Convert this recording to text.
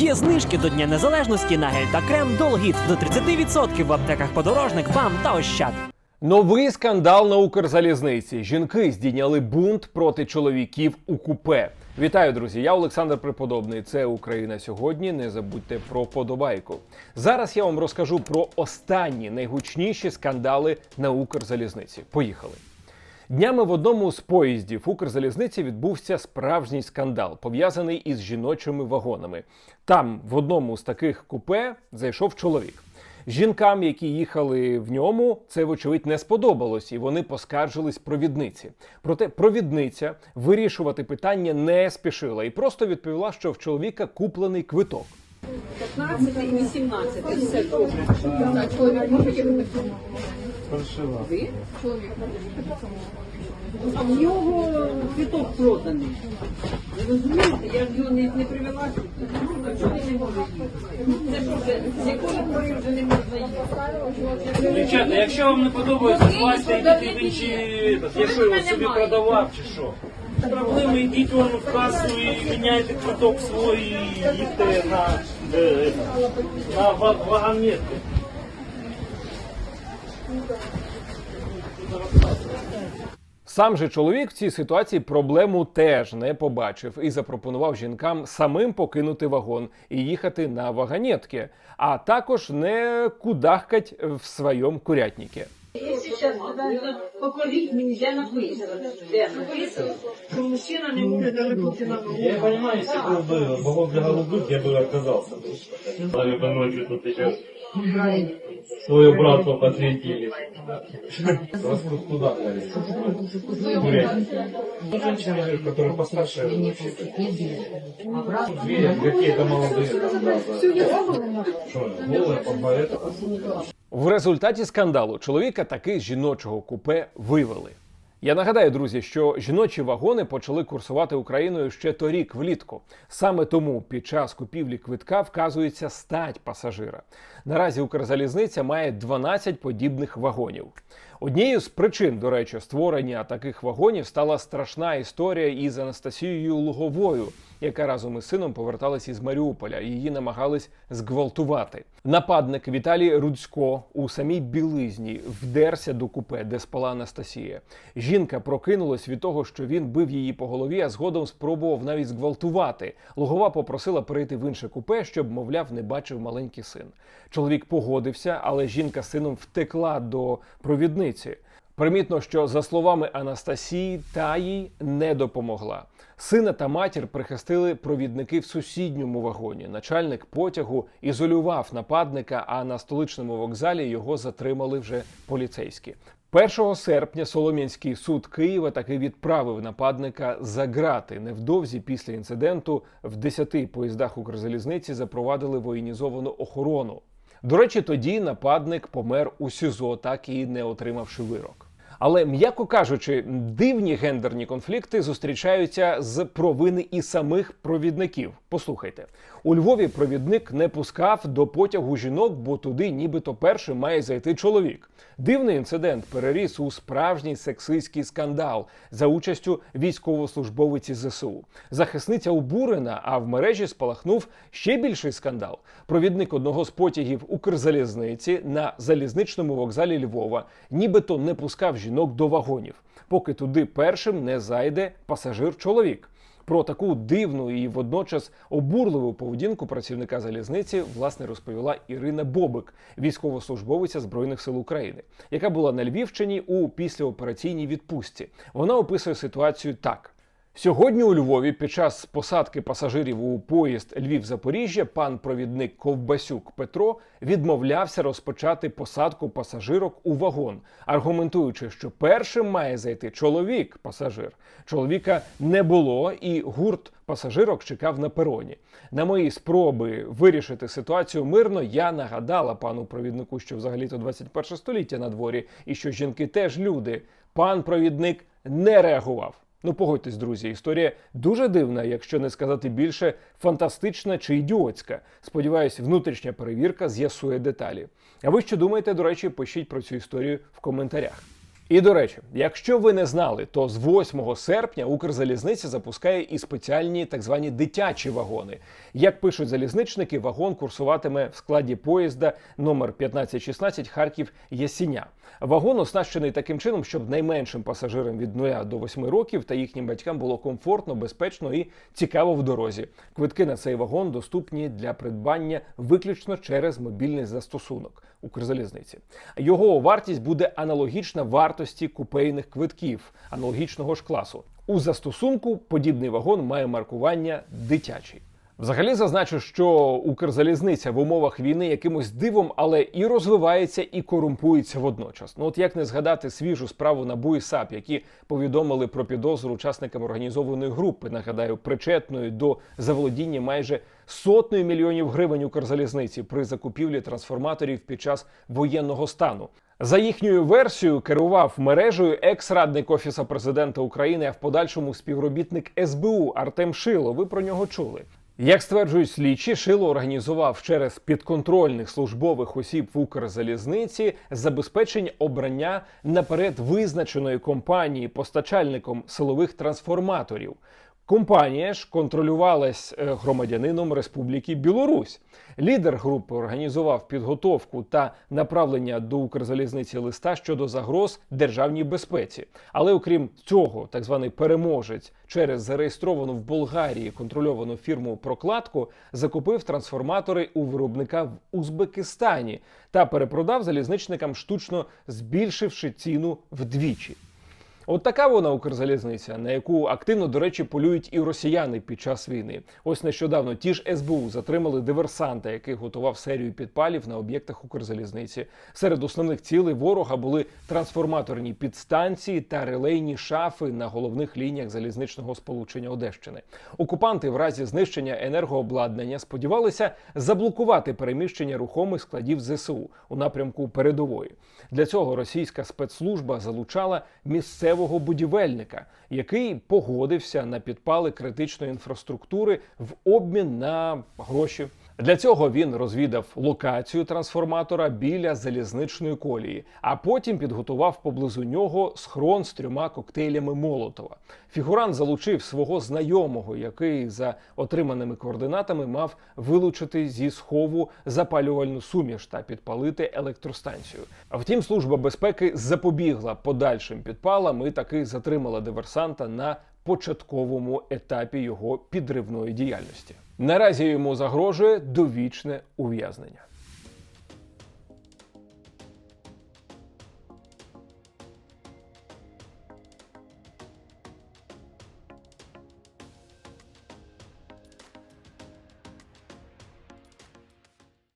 Є знижки до Дня Незалежності на гель та крем Долгіт до 30% в аптеках подорожник, БАМ та Ощад. Новий скандал на Укрзалізниці. Жінки здійняли бунт проти чоловіків у купе. Вітаю, друзі! Я Олександр Преподобний. Це Україна сьогодні. Не забудьте про подобайку. Зараз я вам розкажу про останні найгучніші скандали на Укрзалізниці. Поїхали. Днями в одному з поїздів Укрзалізниці відбувся справжній скандал, пов'язаний із жіночими вагонами. Там, в одному з таких купе, зайшов чоловік. Жінкам, які їхали в ньому, це вочевидь не сподобалось, і вони поскаржились провідниці. Проте провідниця вирішувати питання не спішила і просто відповіла, що в чоловіка куплений квиток. 15 і 18. Все добре. Чоловік може. Ви? Чоловік. А в нього квиток проданий. Ви розумієте, я ж його не, не привела сюди. А чого він не може їхати? Це що вже, з якої пори вже не можна їхати? Дівчата, якщо вам не подобається, злазьте, йдіть в інші, якщо його собі продавав чи що. Проблеми, йдіть вон в касу і міняйте квиток свій і їдьте на, е, на ва- вагонетку. Сам же чоловік в цій ситуації проблему теж не побачив і запропонував жінкам самим покинути вагон і їхати на вагонетки, а також не кудахкать в своєму курятнике. Сейчас покажіть мені, де написано. Де написано, що мужчина не може залишити на Я понимаю, если был бы вагон для голубых, я бы отказался. Наверное, ночью тут сейчас свое братство посвятили. Вас тут куда Гулять. Ну, женщины, которые постарше, две, какие-то молодые. там, да, да. Что, голые, по это? В результаті скандалу чоловіка таки з жіночого купе вивели. Я нагадаю, друзі, що жіночі вагони почали курсувати Україною ще торік влітку. Саме тому під час купівлі квитка вказується стать пасажира. Наразі Укрзалізниця має 12 подібних вагонів. Однією з причин, до речі, створення таких вагонів стала страшна історія із Анастасією Луговою, яка разом із сином поверталась із Маріуполя. Її намагались зґвалтувати. Нападник Віталій Рудсько у самій білизні вдерся до купе, де спала Анастасія. Жінка прокинулась від того, що він бив її по голові, а згодом спробував навіть зґвалтувати. Лугова попросила перейти в інше купе, щоб, мовляв, не бачив маленький син. Чоловік погодився, але жінка з сином втекла до провідниці. Примітно, що за словами Анастасії, та їй не допомогла. Сина та матір прихистили провідники в сусідньому вагоні. Начальник потягу ізолював нападника, а на столичному вокзалі його затримали вже поліцейські. 1 серпня Солом'янський суд Києва таки відправив нападника за грати. Невдовзі після інциденту в 10 поїздах Укрзалізниці запровадили воєнізовану охорону. До речі, тоді нападник помер у СІЗО, так і не отримавши вирок. Але м'яко кажучи, дивні гендерні конфлікти зустрічаються з провини і самих провідників. Послухайте, у Львові провідник не пускав до потягу жінок, бо туди, нібито першим має зайти чоловік. Дивний інцидент переріс у справжній сексистський скандал за участю військовослужбовиці ЗСУ. Захисниця обурена, а в мережі спалахнув ще більший скандал. Провідник одного з потягів Укрзалізниці на залізничному вокзалі Львова нібито не пускав жінок до вагонів, поки туди першим не зайде пасажир-чоловік. Про таку дивну і водночас обурливу поведінку працівника залізниці власне розповіла Ірина Бобик, військовослужбовиця збройних сил України, яка була на Львівщині у післяопераційній відпустці. Вона описує ситуацію так. Сьогодні у Львові під час посадки пасажирів у поїзд Львів-Запоріжжя пан провідник Ковбасюк Петро відмовлявся розпочати посадку пасажирок у вагон, аргументуючи, що першим має зайти чоловік пасажир. Чоловіка не було, і гурт пасажирок чекав на пероні. На мої спроби вирішити ситуацію мирно я нагадала пану провіднику, що взагалі-то 21 століття на дворі, і що жінки теж люди. Пан провідник не реагував. Ну, погодьтесь, друзі, історія дуже дивна, якщо не сказати більше, фантастична чи ідіотська. Сподіваюсь, внутрішня перевірка з'ясує деталі. А ви що думаєте, до речі, пишіть про цю історію в коментарях. І до речі, якщо ви не знали, то з 8 серпня Укрзалізниця запускає і спеціальні так звані дитячі вагони. Як пишуть залізничники, вагон курсуватиме в складі поїзда номер 1516 Харків Ясіня. Вагон оснащений таким чином, щоб найменшим пасажирам від 0 до 8 років та їхнім батькам було комфортно, безпечно і цікаво в дорозі. Квитки на цей вагон доступні для придбання виключно через мобільний застосунок Укрзалізниці. Його вартість буде аналогічна вартості купейних квитків аналогічного ж класу. У застосунку подібний вагон має маркування дитячий. Взагалі зазначу, що Укрзалізниця в умовах війни якимось дивом, але і розвивається, і корумпується водночас. Ну от як не згадати свіжу справу НАБУ і САП, які повідомили про підозру учасникам організованої групи, нагадаю, причетної до заволодіння майже сотнею мільйонів гривень Укрзалізниці при закупівлі трансформаторів під час воєнного стану. За їхньою версією керував мережею екс-радник офіса президента України, а в подальшому співробітник СБУ Артем Шило. Ви про нього чули. Як стверджують слідчі, Шило організував через підконтрольних службових осіб в Укрзалізниці забезпечення обрання наперед визначеної компанії постачальником силових трансформаторів. Компанія ж контролювалась е, громадянином Республіки Білорусь. Лідер групи організував підготовку та направлення до Укрзалізниці листа щодо загроз державній безпеці. Але окрім цього, так званий переможець через зареєстровану в Болгарії контрольовану фірму прокладку закупив трансформатори у виробника в Узбекистані та перепродав залізничникам штучно збільшивши ціну вдвічі. От така вона Укрзалізниця, на яку активно, до речі, полюють і росіяни під час війни. Ось нещодавно ті ж СБУ затримали диверсанта, який готував серію підпалів на об'єктах Укрзалізниці. Серед основних цілей ворога були трансформаторні підстанції та релейні шафи на головних лініях залізничного сполучення Одещини. Окупанти в разі знищення енергообладнання сподівалися заблокувати переміщення рухомих складів ЗСУ у напрямку передової. Для цього російська спецслужба залучала місцевого будівельника, який погодився на підпали критичної інфраструктури в обмін на гроші. Для цього він розвідав локацію трансформатора біля залізничної колії, а потім підготував поблизу нього схрон з трьома коктейлями Молотова. Фігурант залучив свого знайомого, який за отриманими координатами мав вилучити зі схову запалювальну суміш та підпалити електростанцію. Втім, служба безпеки запобігла подальшим підпалам і таки затримала диверсанта на початковому етапі його підривної діяльності. Наразі йому загрожує довічне ув'язнення.